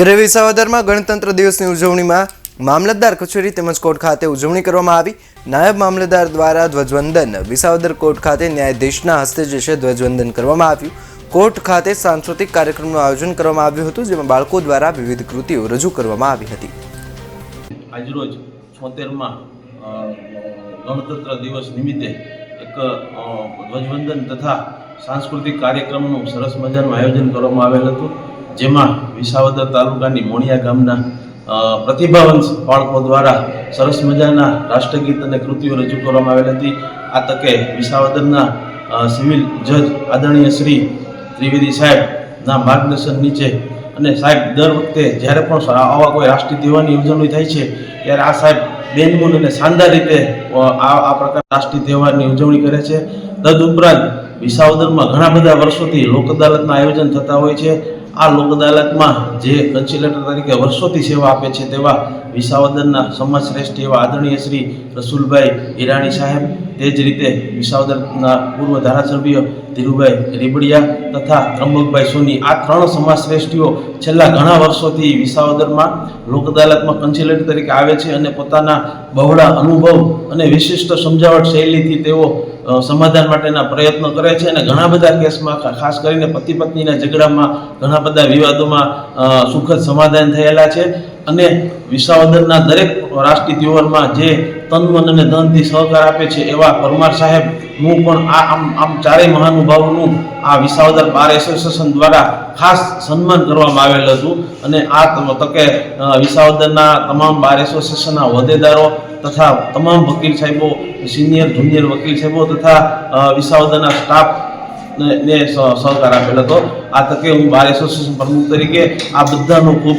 કરે વિસાવદરમાં ગણતંત્ર દિવસની ઉજવણીમાં મામલતદાર કચેરી તેમજ કોર્ટ ખાતે ઉજવણી કરવામાં આવી. નાયબ મામલતદાર દ્વારા ધ્વજવંદન. વિસાવદર કોર્ટ ખાતે ન્યાયાધીશના હસ્તે જે છે ધ્વજવંદન કરવામાં આવ્યું. કોર્ટ ખાતે સાંસ્કૃતિક કાર્યક્રમનું આયોજન કરવામાં આવ્યું હતું, જેમાં બાળકો દ્વારા વિવિધ કૃતિઓ રજૂ કરવામાં આવી હતી. આજરોજ છોતેરમાં ગણતંત્ર દિવસ નિમિત્તે એક ધ્વજવંદન તથા સાંસ્કૃતિક કાર્યક્રમનું સરસ મજાનું આયોજન કરવામાં આવેલ હતું. જેમાં વિસાવદર તાલુકાની મોણિયા ગામના પ્રતિભાવંશ બાળકો દ્વારા સરસ મજાના રાષ્ટ્રગીત અને કૃતિઓ રજૂ કરવામાં આવેલ હતી. આ તકે વિસાવદરના સિવિલ જજ આદરણીય શ્રી ત્રિવેદી સાહેબના માર્ગદર્શન નીચે અને સાહેબ દર વખતે જ્યારે પણ આવા કોઈ રાષ્ટ્રીય તહેવારની ઉજવણી થાય છે, ત્યારે આ સાહેબ બેનમૂન અને શાનદાર રીતે આ આ પ્રકાર રાષ્ટ્રીય તહેવારની ઉજવણી કરે છે. તદુપરાંત વિસાવદરમાં ઘણા બધા વર્ષોથી લોક અદાલતના આયોજન થતા હોય છે. આ લોક અદાલતમાં જે કન્સિલેટર તરીકે વર્ષોથી સેવા આપે છે તેવા વિસાવદરના સમાજ શ્રેષ્ઠ એવા આદરણીય શ્રી રસુલભાઈ ઈરાણી સાહેબ, તે જ રીતે વિસાવદરના પૂર્વ ધારાસભ્ય ધીરુભાઈ રીબડિયા તથા ત્રંબકભાઈ સોની, આ ત્રણ સમાજ શ્રેષ્ઠીઓ છેલ્લા ઘણા વર્ષોથી વિસાવદરમાં લોક અદાલતમાં કન્સિલેટર તરીકે આવે છે અને પોતાના બહોળા અનુભવ અને વિશિષ્ટ સમજાવટ શૈલીથી તેઓ સમાધાન માટેના પ્રયત્નો કરે છે અને ઘણા બધા કેસમાં ખાસ કરીને પતિ પત્નીના ઝઘડામાં ઘણા બધા વિવાદોમાં સુખદ સમાધાન થયેલા છે. અને વિસાવદરના દરેક રાષ્ટ્રીય તહેવારમાં જે તન, મન અને ધનથી સહકાર આપે છે એવા પરમાર સાહેબનું પણ આ આમ આમ ચારેય મહાનુભાવોનું આ વિસાવદર બાર એસોસિએશન દ્વારા ખાસ સન્માન કરવામાં આવેલ હતું. અને આ તકે વિસાવદરના તમામ બાર એસોસિએશનના હોદ્દેદારો તથા તમામ વકીલ સાહેબો, સિનિયર, જુનિયર વકીલ સાહેબો તથા વિસાવદરના સ્ટાફ ને સહકાર આપેલ હતો. આ તકે હું બાર એસોસિએશન પ્રમુખ તરીકે આ બધાનો ખૂબ